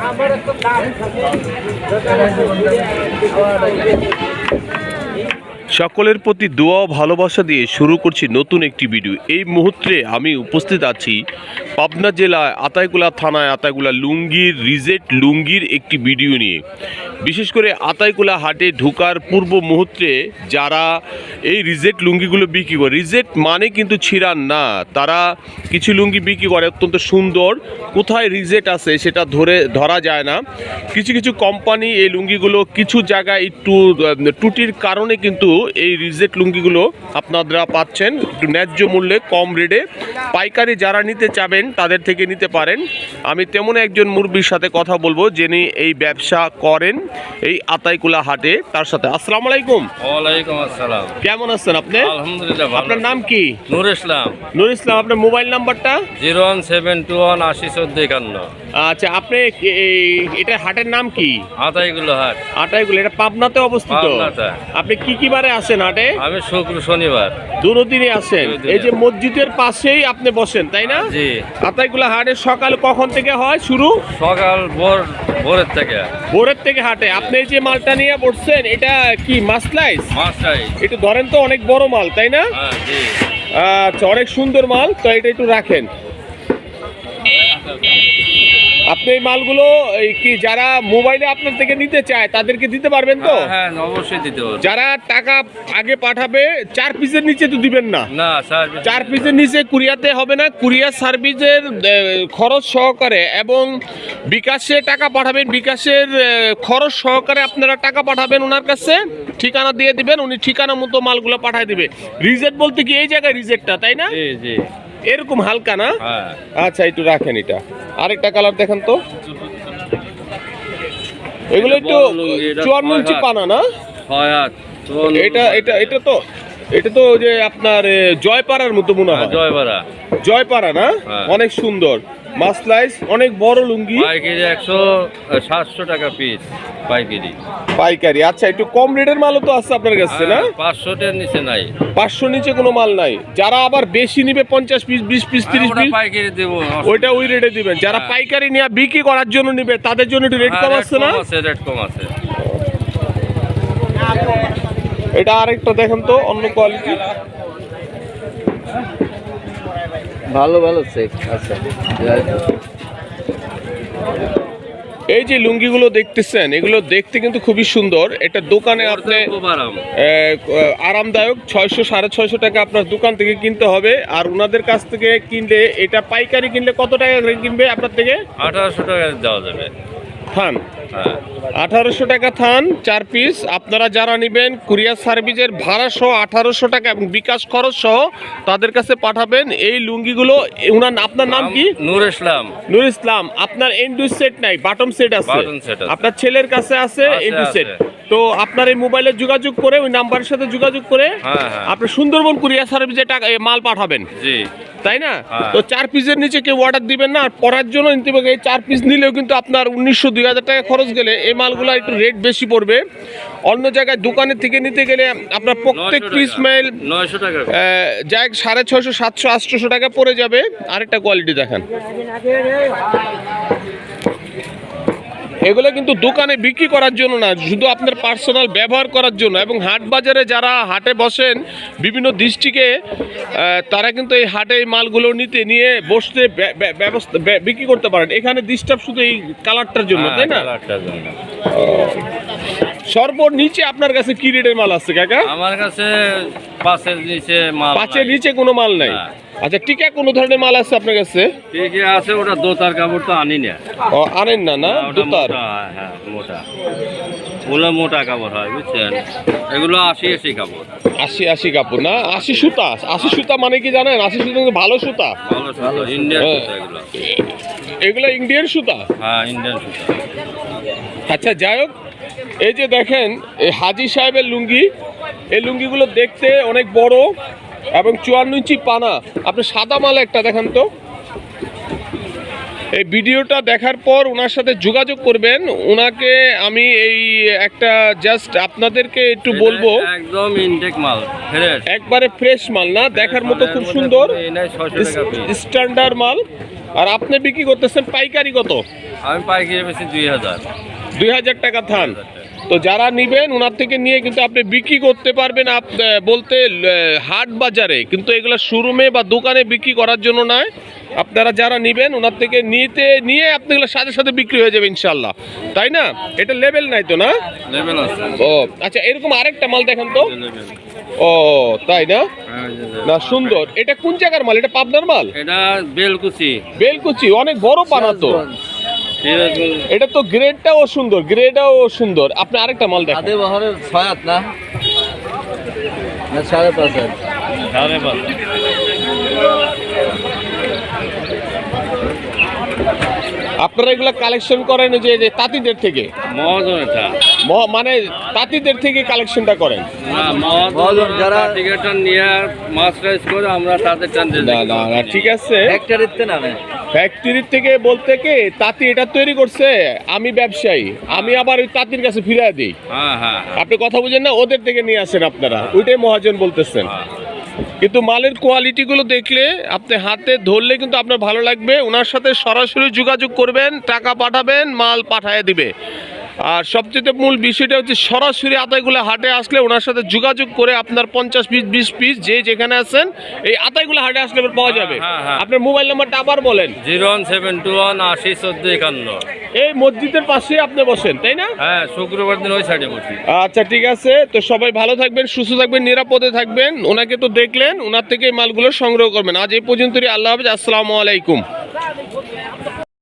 আমার তো দাম সকলের প্রতি দোয়া ভালোবাসা দিয়ে শুরু করছি নতুন একটি ভিডিও। এই মুহূর্তে আমি উপস্থিত আছি পাবনা জেলায় আতাইকুলা থানায় আতাইকুলা লুঙ্গির রিজেট লুঙ্গির একটি ভিডিও নিয়ে। বিশেষ করে আতাইকুলা হাটে ঢুকার পূর্ব মুহূর্তে যারা এই রিজেট লুঙ্গিগুলো বিক্রি করে, রিজেট মানে কিন্তু ছিঁড়ান না, তারা কিছু লুঙ্গি বিক্রি করে, অত্যন্ত সুন্দর। কোথায় রিজেট আছে সেটা ধরে ধরা যায় না। কিছু কিছু কোম্পানি এই লুঙ্গিগুলো কিছু জায়গায় একটু টুটির কারণে কিন্তু এই রিজেট লুঙ্গিগুলো আপনারা পাচ্ছেন একটু ন্যায্য মূল্যে কম রেটে। পাইকারি যারা নিতে চাবেন তাদের থেকে নিতে পারেন। আমি তেমন একজন মুরব্বীর সাথে কথা বলব যিনি এই ব্যবসা করেন এই আতাইকুলা হাটে তার সাথে। আসসালামু আলাইকুম। ওয়ালাইকুম আসসালাম। কেমন আছেন আপনি? আলহামদুলিল্লাহ আপনার নাম কি? নূর ইসলাম। নুর ইসলাম আপনার মোবাইল নাম্বারটা? Zero one seven two one আশি চোদ্দ একান্ন। আচ্ছা আপনি এই- এটা হাটের নাম কি? আতাইগুলো হাট। আটাইগুলো এটা পাবনাতে অবস্থিত। আপনি কি কি বারে আসেন হাটে? আমি শুক্র শনিবার। দুদিনই আসেন। এই যে মসজিদের পাশেই আপনি বসেন তাই না? জি। আতাইগুলা হাটে সকাল কখন থেকে হয় শুরু? সকাল ভোর ভোরের থেকে। ভোরের থেকে হাটে। আপনি এই যে মালটা নিয়ে বসছেন এটা কি মাসলাইস পাঁচটাই একটু ধরেন তো অনেক বড় মাল তাই না? হ্যাঁ জি। আচ্ছা অনেক সুন্দর মাল তো এটা একটু রাখেন। আপনি এই মালগুলো এই কি যারা মোবাইলে আপনার থেকে নিতে চায় তাদেরকে দিতে পারবেন তো? হ্যাঁ হ্যাঁ অবশ্যই দিতে হবে যারা টাকা আগে পাঠাবে চার পিসের নিচে তো দিবেন না। না স্যার চার পিসের নিচে কুরিয়াতে হবে না কুরিয়ার সার্ভিসের খরচ সহকারে এবং বিকাশে টাকা পাঠাবেন বিকাশের খরচ সহকারে আপনারা টাকা পাঠাবেন ওনার কাছে ঠিকানা দিয়ে দিবেন উনি ঠিকানা মতো মালগুলো পাঠিয়ে দিবে। রিজেক্ট বলতে কি এই জায়গায় রিজেক্টটা তাই না? জি জি। এরকম হালকা না? হ্যাঁ। আচ্ছা একটু রাখেন এটা। আরেকটা কালার দেখেন তো। এগুলো একটু চুয়ান্ন ইঞ্চি পানা না। এটা এটা এটা তো এটা তো যে আপনার জয়পাড়ার মতো মনে হ্যাঁ, হয়। জয়পাড়া। জয়পাড়া না? হ্যাঁ। অনেক সুন্দর। মাসলাইস অনেক বড় লুঙ্গি। পাইকারি একশো সাতশো টাকা পিস পাইকারি পাইকারি। আচ্ছা একটু কম রেটের মালও তো আছে আপনার কাছে না? পাঁচশোটার নিচে নাই। পাঁচশো নিচে কোনো মাল নাই। যারা আবার বেশি নিবে পঞ্চাশ পিস বিশ পিস তিরিশ পিস পাইকারি দেবো ওইটা ওই রেটে দিবেন। যারা হ্যাঁ। পাইকারি নিয়ে বিক্রি করার জন্য নিবে তাদের জন্য একটু রেট কম আসছে না? আছে রেট কম আছে। এটা আরেকটা দেখেন তো অন্য কোয়ালিটি ভালো ভালো চেক আচ্ছা। এই যে লুঙ্গিগুলো দেখতেছেন এগুলো দেখতে কিন্তু খুবই সুন্দর। এটা দোকানে আপনি আরামদায়ক ছয়শো সাড়ে ছয়শো টাকা আপনার দোকান থেকে কিনতে হবে। আর ওনাদের কাছ থেকে কিনলে এটা পাইকারি কিনলে কত টাকা কিনবে আপনার থেকে? আঠারোশো টাকা দেওয়া যাবে। থান। আঠারোশো টাকা থান চার পিস আপনারা যারা নেবেন কুরিয়ার সার্ভিসের ভাড়া সহ আঠারোশো টাকা এবং বিকাশ খরচ সহ তাদের কাছে পাঠাবেন। এই লুঙ্গিগুলো উনার আপনার নাম কি? নূর ইসলাম। নুর ইসলাম। আপনার এন্ডু সেট নাই বাটম সেট আছে। আপনার ছেলের কাছে আছে এন্ডু সেট। তো আপনার এই মোবাইলে যোগাযোগ করে ওই নাম্বারের সাথে যোগাযোগ করে হ্যাঁ, হ্যাঁ। আপনি সুন্দরবন কুরিয়ার সার্ভিসে টাকা এ, মাল পাঠাবেন। জি। তাই না? হ্যাঁ। তো চার পিসের নিচে কেউ অর্ডার দিবেন না আর পড়ার জন্য এই চার পিস নিলেও কিন্তু আপনার উনিশশো দুই হাজার টাকা খরচ গেলে এই মালগুলো একটু রেট বেশি পড়বে। অন্য জায়গায় দোকানের থেকে নিতে গেলে আপনার প্রত্যেক পিস মাইল নয়শো টাকা যাই সাড়ে ছয়শো সাতশো আটশোশো টাকা পড়ে যাবে। আরেকটা কোয়ালিটি দেখেন। এগুলো কিন্তু দোকানে বিক্রি করার জন্য না শুধু আপনার পার্সোনাল ব্যবহার করার জন্য। এবং হাট বাজারে যারা হাটে বসেন বিভিন্ন দৃষ্টিকে তারা কিন্তু এই হাটে এই মালগুলো নিতে নিয়ে বসতে ব্য- ব্য- ব্যবস্থা বিক্রি করতে পারেন। এখানে ডিস্টার্ব শুধু এই কালারটার জন্য হ্যাঁ, তাই না? কালারটার জন্য। সর্বনিচে আপনার কাছে কি রেটের মাল আছে কাকা? আমার কাছে পাঁচের নিচে মাল পাঁচের নিচে কোনো মাল নাই? আচ্ছা টিকা কোনো ধরনের মাল আছে আপনার কাছে? ঠিকই আছে ওটা দোতার কাপড় তো আনি না। ও আনেন না না? না, দোতার? হ্যাঁ মোটা। ওগুলো মোটা কাপড় হয় বুঝছেন? এগুলো আশি আশি কাপড়। আশি আশি কাপড় না? আশি সুতা আশি সুতা মানে কি জানেন? আশি সুতা ভালো সুতা। ভালো সুতো ইন্ডিয়ান হ্যাঁ। সুতো এগুলো। এগুলো ইন্ডিয়ান সুতা? হ্যাঁ ইন্ডিয়ান সুতো। আচ্ছা যাই হোক এই যে দেখেন এই হাজি সাহেবের লুঙ্গি এই লুঙ্গিগুলো দেখতে অনেক বড় এবং চুয়ান্ন ইঞ্চি পানা। আপনি সাদা মাল একটা দেখেন তো। এই ভিডিওটা দেখার পর ওনার সাথে যোগাযোগ করবেন। ওনাকে আমি এই একটা জাস্ট আপনাদেরকে একটু বলব। একদম ইনটেক মাল একবারে ফ্রেশ মাল না দেখার মতো খুব সুন্দর। স্ট্যান্ডার্ড মাল। আর আপনি বিক্রি করতেছেন পাইকারি কত? আমি পাইকারি বেশি দুই হাজার। দুই হাজার টাকা থান। তো যারা নিবেন ওনার থেকে নিয়ে কিন্তু আপনি বিক্রি করতে পারবেন আপ- বলতে হাট বাজারে। কিন্তু এগুলো শোরুমে বা দোকানে বিক্রি করার জন্য নয়। আপনারা যারা নিবেন ওনার থেকে নিতে নিয়ে আপনি এগুলো সাথে সাথে বিক্রি হয়ে যাবে ইনশাল্লাহ তাই না? এটা লেভেল নাই তো না? লেভেল আছে। ও আচ্ছা এরকম আরেকটা মাল দেখেন তো। ও তাই না? না সুন্দর। এটা কোন জায়গার মাল? এটা পাবনার মাল? এটা বেলকুচি। বেলকুচি অনেক বড় পানা তো। এটা তো গ্রেডটাও সুন্দর গ্রেডটাও সুন্দর। আপনি আরেকটা মাল দেখেন। আদে বহরের ছয় হাত না? না সাড়ে পাঁচ হাত সাড়ে পাঁচ। আপনারা এগুলো কালেকশন করেন যে যে তাঁতিদের থেকে? মহাজন এটা ম- মানে তাঁতিদের থেকে কালেকশনটা করেন? যারা- নিয়ে মাছ করে আমরা তাদের টান না না না ঠিক আছে। ফ্যাক্টরিতে না না ফ্যাক্টরির থেকে বলতে কি তাঁতি এটা তৈরি করছে আমি ব্যবসায়ী। আমি আবার ওই তাঁতির কাছে ফিরে দিই। হ্যাঁ হ্যাঁ। আপনি কথা বুঝেন না ওদের থেকে নিয়ে আসেন আপনারা। ওইটাই মহাজন বলতেছেন। হ্যাঁ। কিন্তু মালের কোয়ালিটিগুলো দেখলে আপনি হাতে ধরলে কিন্তু আপনার ভালো লাগবে। ওনার সাথে সরাসরি যোগাযোগ করবেন টাকা পাঠাবেন মাল পাঠায় দিবে। আর সবচেয়ে মূল বিষয়টা হচ্ছে সরাসরি আতাইগুলো হাটে আসলে ওনার সাথে যোগাযোগ করে আপনার পঞ্চাশ পিস বিশ পিস যে যেখানে আছেন এই আতাইগুলো হাটে আসলে পাওয়া যাবে। হ্যাঁ, হ্যাঁ। আপনার মোবাইল নাম্বারটা আবার বলেন। Zero one seven two one আশি চোদ্দ একান্ন। এই মসজিদের পাশে আপনি বসেন তাই না? হ্যাঁ শুক্রবার দিন ওই সাইডে বসি। আচ্ছা ঠিক আছে। তো সবাই ভালো থাকবেন সুস্থ থাকবেন নিরাপদে থাকবেন। ওনাকে তো দেখলেন ওনার থেকে এই মালগুলো সংগ্রহ করবেন। আজ এই পর্যন্তই আল্লাহ হাফিজ। আসসালামু আলাইকুম।